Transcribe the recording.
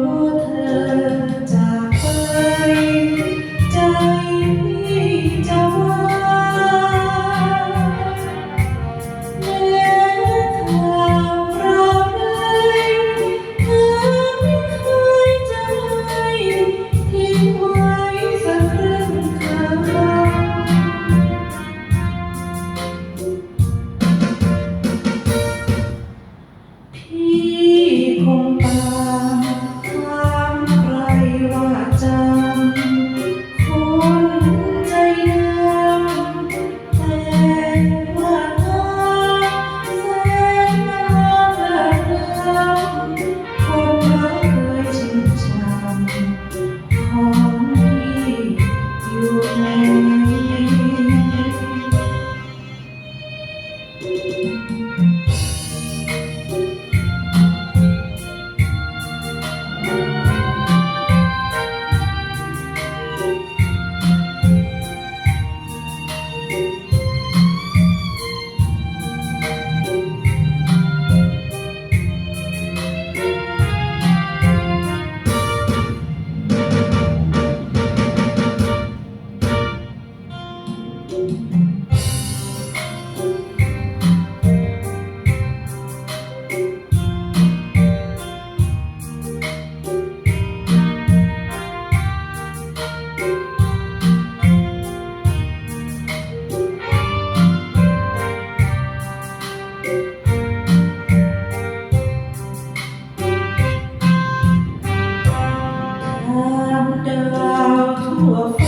Lord. ามดาวทั่ว